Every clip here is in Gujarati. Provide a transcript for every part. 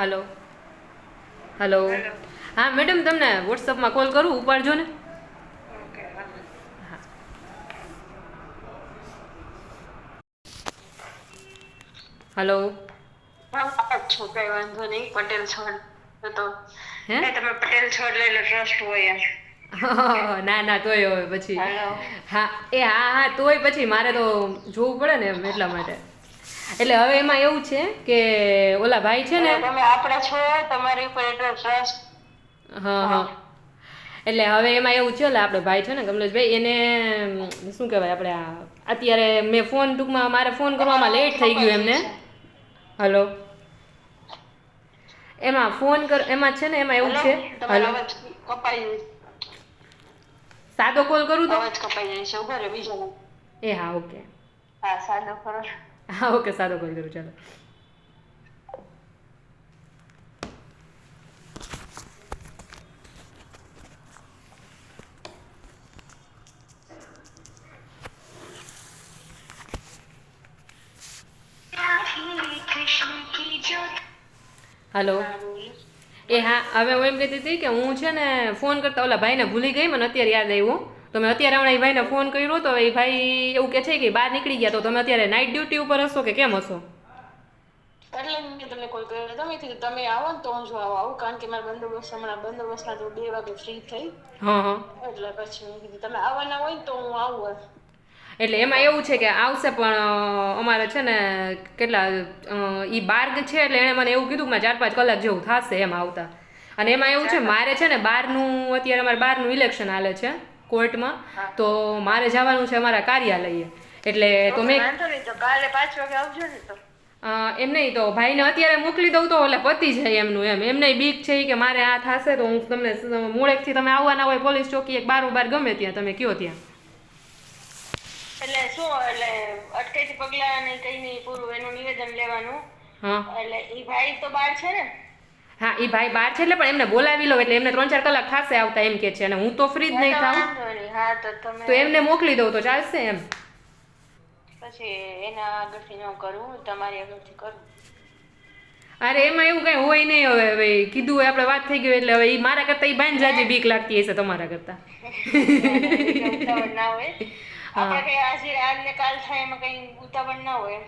હલો. હલો. હા મેડમ તમને વોટ્સઅપમાં કોલ કરું? ઉપાડજો ને. હલો. કઈ વાંધો નહીં. પટેલ છોડ. તો તમે પટેલ છોડ લઈ લો ટ્રસ્ટ હોય ના ના તોય હવે પછી. હા એ હા હા તોય પછી મારે તો જોવું પડે ને એટલા માટે. એટલે હવે એમાં એવું છે કે ઓલા ભાઈ છે ને તમે આપણા છો તમારી ઉપર એટલો ટ્રસ્ટ હા હા. એટલે હવે એમાં એવું છે એટલે આપણે ભાઈ છે ને કમલેશભાઈ એને શું કહેવાય આપણે અત્યારે મેં ફોન ટૂંકમાં મારે ફોન કરવામાં લેટ થઈ ગયું એમને. હલો. એમાં ફોન કર એમાં છે ને એમાં એવું છે. હલો. સાદો કોલ કરું તો? અવાજ કપાઈ જાય છે ઊભો રહો બીજો એ હા ઓકે. હા સાદો કરો. હા, ઓકે સાદો કરી દઉં ચાલો. હલો. એ હા, હવે હું એમ કહેતી હતી કે હું છે ને ફોન કરતા ઓલા ભાઈને ભૂલી ગઈ, મને અત્યારે યાદ આવ્યું. તો મેં અત્યારે હમણાં એ ભાઈને ફોન કર્યો તો એ ભાઈ એવું કે છે કે બહાર નીકળી ગયા તો તમે અત્યારે નાઇટ ડ્યુટી ઉપર હશો કે કેમ હશો? એટલે તમને કોલ કર્યો તમે કીધું તમે આવો ને તો હું જો આવું આવું કારણ કે મારા બંદોબસ્ત હમણાં બંદોબસ્તમાં તો બે વાગે ફ્રી થઈ. એટલે પછી મેં કીધું તમે આવવાના હોય ને તો હું આવું. એટલે એમાં એવું છે કે આવશે પણ અમારે છે ને કેટલા એ બાર્ગ છે એટલે એણે મને એવું કીધું કે ચાર પાંચ કલાક જેવું થશે એમ આવતા. અને એમાં એવું છે મારે છે ને બારનું અત્યારે અમારે બારનું ઇલેક્શન હાલે છે. કોર્ટમાં તો મારે જવાનું છે અમારા કાર્યાલયે. એટલે તો મેં કાલે પાંચ વાગે આવજો ને તો. એમ નહીં તો ભાઈને અત્યારે મોકલી દઉં તો એટલે પતી જાય એમનું એમ. એમને બીક છે કે મારે આ થશે તો હું તમને મૂળેકથી તમે આવવાના હોય પોલીસ ચોકી એક બારોબાર ગમે ત્યાં તમે કયો ત્યાં. એટલે શું એટલે અટકેથી પગલા ને કઈ નહીં પૂરું એનું નિવેદન લેવાનું. હા. એટલે એ ભાઈ તો બહાર છે ને? હા એ ભાઈ બહાર છે એટલે પણ એમને બોલાવી લો એટલે એમને ત્રણ ચાર કલાક થશે આવતા એમ કે છે. અને હું તો ફ્રી જ નહીં થાઉં. હા તો તમે તો એમને મોકલી દઉં તો ચાલશે એમ. પછી એના આગળથી ન કરું તમારી આગળથી કરું. અરે એમાં એવું કઈ હોય નહીં હવે હવે કીધું હોય આપણે વાત થઈ ગઈ એટલે હવે ઈ મારા કરતા ઈ બાંધ જાજી બીક લાગતી હશે તમારા કરતા. ના હોય. આપણે કઈ આજે આજ ને કાલ થાય એમાં કઈ ઉતાવળ ના હોય.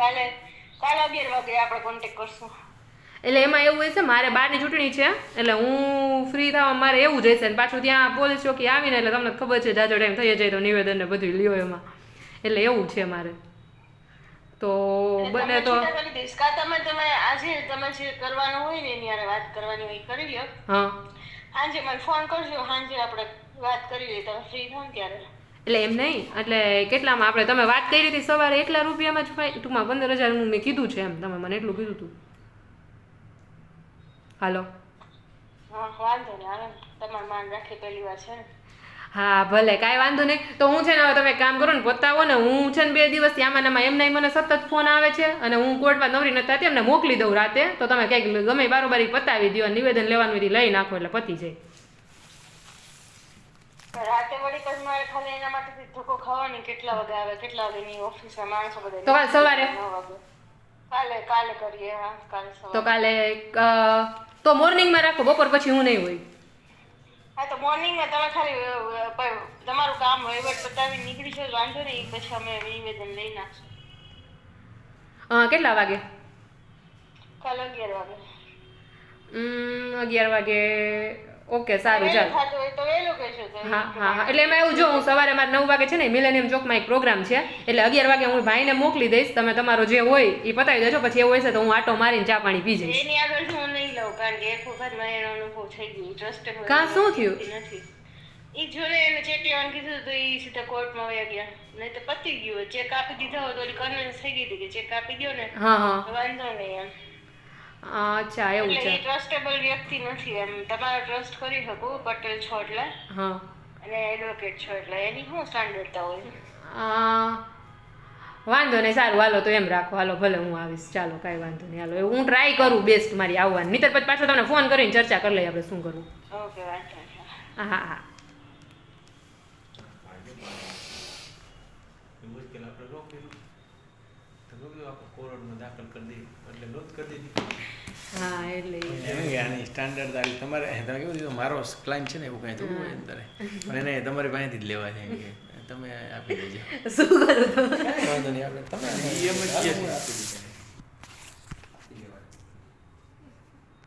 કાલે કાલે અગિયાર વાગે આપણે કોન્ટેક્ટ કરશું. એટલે એમાં એવું હોય છે મારે બહારની ચૂંટણી છે એટલે હું ફ્રી થવા મારે એવું જ હશે ને પાછું ત્યાં પોલીસ ચોકી આવીને એટલે તમને ખબર છે જાજો ટાઈમ થઈ જાય તો નિવેદન ને બધું લ્યો એમાં. એટલે એવું છે મારે. તો બને તો તમે તમે આજે તમે જે કરવાનું હોય ને એની વાત કરવાની હોય કરી લ્યો. હા. સાંજે મને ફોન કરજો સાંજે આપણે વાત કરી લઈએ. તમે ફ્રી થો ત્યારે. એટલે એમ નહીં એટલે કેટલામાં આપણે તમે વાત કરી હતી સવારે એટલા રૂપિયામાં જ ટૂંકમાં પંદર હજારનું મેં કીધું છે એમ તમે મને એટલું કીધું હતું. હાલો. હા ને? ભલે કાંઈ વાંધો નહીં. તો હું છે ને હવે તમે કામ કરો ને પતાવો ને હું છે ને બે દિવસથી આમાં ને આમાં એમને મને સતત ફોન આવે છે અને હું કોર્ટમાં નવરી નથી થતી એમને મોકલી દઉં રાતે તો તમે કંઈક ગમે બારોબારી પતાવી દો નિવેદન લેવાનું લઈ નાખો એટલે પતી જાય. રાતે વળી પછી મારે ખાલી એના માટે ધક્કો ખાવાની કેટલા વાગે આવે કેટલા વાગેની ઓફિસમાં માણસો બધા તો કાલ સવારે? વાગે. કાલે કાલે કરીએ હા કાલે તો કાલે તો મોર્નિંગમાં રાખો બપોર પછી હું નહીં હોય. હા તો મોર્નિંગમાં તમે ખાલી તમારું કામ વહીવટ પતાવી નીકળી છો વાંધો નહીં પછી અમે નિવેદન લઈ નાખશું. હા કેટલા વાગે? કાલે અગિયાર વાગે. અગિયાર વાગે ઓકે સારું ચાલ. હા હા હા. એટલે એમાં એવું જો હું સવારે મારે નવ વાગે છે ને મિલેનિયમ ચોકમાં એક પ્રોગ્રામ છે. એટલે અગિયાર વાગે હું ભાઈને મોકલી દઈશ. તમે તમારો જે હોય એ પતાવી દેજો. પછી એવું હશે તો હું આટો મારીને ચા પાણી પી જઈશ. એની આગળ હું નહીં લઉં કારણ કે એક વખત મને એનો અનુભવ થઈ ગયો. ટ્રસ્ટેબલ કાં શું થયું? નથી એ જોડે એને ચેટીવાનું કીધું તો એ સીધા કોર્ટમાં વયા ગયા. નહીં તો પતી ગયું. ચેક આપી દીધા હોય તો ઓલી કન્વિન્સ થઈ ગઈ હતી કે ચેક આપી દો ને હા હા. વાંધો નહીં એમ. અચ્છા એવું છે. એટલે ટ્રસ્ટેબલ વ્યક્તિ નથી એમ. તમારે ટ્રસ્ટ કરી શકો પટેલ છો એટલે. હા. અને એડવોકેટ છો એટલે. એની શું સ્ટાન્ડર્ડતા હોય? વાંધો નહીં સારું હાલો તો એમ રાખો. હાલો ભલે હું આવીશ. ચાલો કાંઈ વાંધો નહીં. હાલો હું ટ્રાય કરું બેસ્ટ મારી આવવાની. નહીતર પછી પાછો તમને ફોન કરીને ચર્ચા કરી લઈએ આપણે શું કરવું. ઓકે વાંધો હા હા. કોરોડમાં દાખલ કરી દઈએ. એટલે કરી દીધી હા એટલે આની સ્ટાન્ડર્ડ તમારે તમે કેવું કીધું મારો ક્લાયન્ટ છે ને એવું કાંઈ થોડું હોય અંદર પણ એને તમારી પાસેથી જ લેવા છે તમે આપી દેજો. શું કરું વાંધો નહીં તમે કહે છે.